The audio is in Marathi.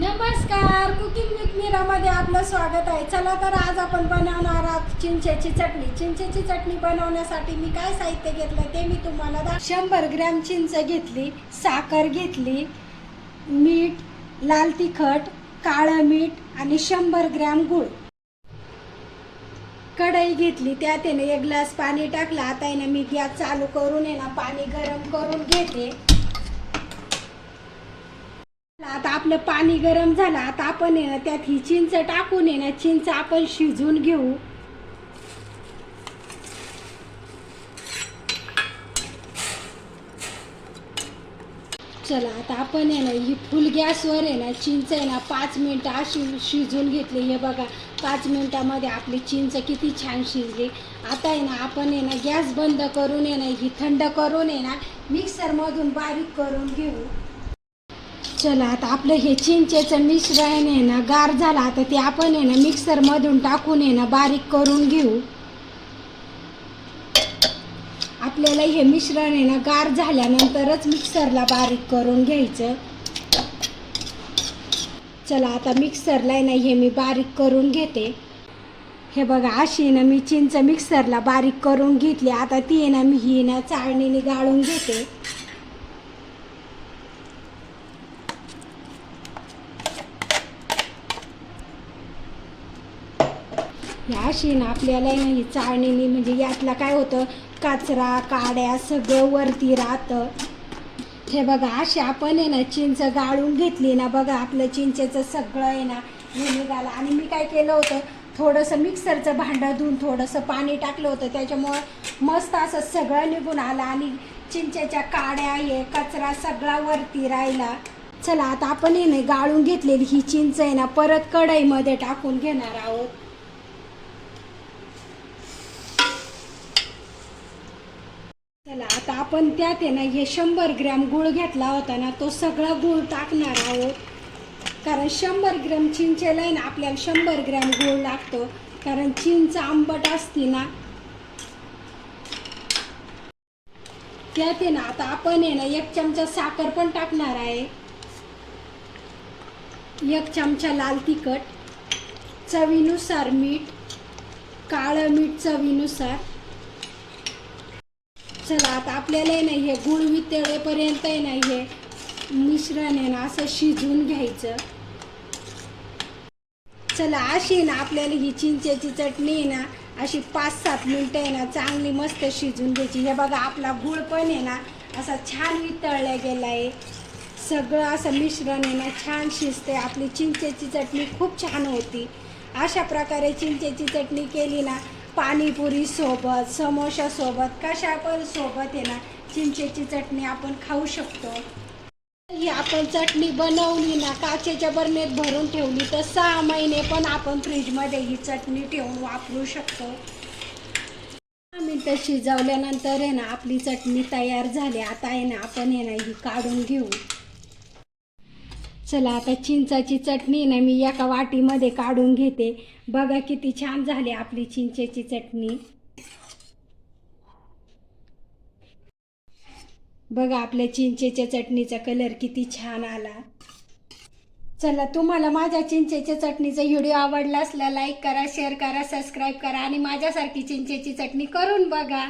नमस्कार कुकिंग विथ मीरामध्ये आपलं स्वागत आहे. चला तर आज आपण बनवणार आहोत चिंचेची चटणी. चिंचेची चटणी बनवण्यासाठी मी काय साहित्य घेतलं ते मी तुम्हाला दा शंभर ग्रॅम चिंच घेतली साखर घेतली मीठ लाल तिखट काळं मीठ आणि शंभर ग्रॅम गूळ. कढई घेतली त्यात आहे ना एक ग्लास पाणी टाकलं. आता आहे ना मी गॅस चालू करून आहे ना पाणी गरम करून घेते. आता आपलं पाणी गरम झालं आता आपण आहे ना त्यात ही चिंच टाकून आहे ना चिंच आपण शिजून घेऊ. चला आता आपण आहे ना ही फुल गॅसवर आहे ना चिंच आहे ना पाच मिनटं अशी शिजून घेतली. हे बघा पाच मिनटामध्ये आपली चिंच किती छान शिजली. आता आहे ना आपण आहे ना गॅस बंद करून आहे ना ही थंड करून आहे ना मिक्सरमधून बारीक करून घेऊ. चला आता आपलं हे चिंचेचं मिश्रण आहे ना गार झालं आता ते आपण आहे ना मिक्सरमधून टाकून आहे ना बारीक करून घेऊ. आपल्याला हे मिश्रण आहे ना गार झाल्यानंतरच मिक्सरला बारीक करून घ्यायचं. चला आता मिक्सरला आहे ना हे मी बारीक करून घेते. हे बघा अशी ना मी चिंच मिक्सरला बारीक करून घेतली. आता ती आहे ना मी ही ना चाळणीने गाळून घेते. अशी ना आपल्याला ना ही चाळणीने म्हणजे यातला काय होतं? कचरा काड्या सगळं वरती राहतं. हे बघा अशी आपण आहे ना चिंच गाळून घेतली ना बघा आपलं चिंचेचं सगळं आहे ना हे निघालं. आणि मी काय केलं होतं थोडंसं मिक्सरचं भांडं धुवून थोडंसं पाणी टाकलं होतं. त्याच्यामुळं मस्त असं सगळं निघून आलं आणि चिंचेच्या काड्या हे कचरा सगळा वरती राहिला. चला आता आपण हे नाही गाळून घेतलेली ही चिंच आहे ना परत कढईमध्ये टाकून घेणार आहोत. तर आपण त्यात आहे ना हे शंभर ग्रॅम गुळ घेतला होता ना तो सगळा गूळ टाकणार आहोत. कारण शंभर ग्रॅम चिंचेला आहे ना आपल्याला शंभर ग्रॅम गूळ लागतो. कारण चिंच आंबट असते ना. त्यात आहे ना आता आपण आहे ना एक चमचा साखर पण टाकणार आहे. एक चमचा लाल तिखट चवीनुसार मीठ काळं मीठ चवीनुसार. चला आता आपल्याला आहे ना हे गुळ वितळेपर्यंत आहे हे मिश्रण आहे ना असं शिजवून घ्यायचं. चला अशी ना आपल्याला ही चिंचेची चटणी आहे ना अशी पाच सात मिनटं आहे ना चांगली मस्त शिजून घ्यायची. हे बघा आपला गुळ पण आहे ना असा छान वितळला गेला आहे. सगळं असं मिश्रण आहे ना छान शिजते आपली चिंचेची चटणी खूप छान होती. अशा प्रकारे चिंचेची चटणी केली ना पाणीपुरी सोबत कशा पण सोबत आहे ना चिंचेची चटणी आपण खाऊ शकतो. ही आपण चटणी बनवली ना काचेच्या बरणीत भरून ठेवली तर सहा महिने पण आपण फ्रीजमध्ये ही चटणी ठेवून वापरू शकतो. दहा मिनटं शिजवल्यानंतर आहे ना आपली चटणी तयार झाली. आता आहे ना आपण आहे ना ही काढून घेऊ. चला आता चिंचाची चटणी ना मी एका वाटीमध्ये काढून घेते. बघा किती छान झाली आपली चिंचेची चटणी. बघा आपल्या चिंचेच्या चटणीचा कलर किती छान आला. चला तुम्हाला माझ्या चिंचेच्या चटणीचा व्हिडिओ आवडला असला लाईक करा शेअर करा सबस्क्राईब करा आणि माझ्यासारखी चिंचेची चटणी करून बघा.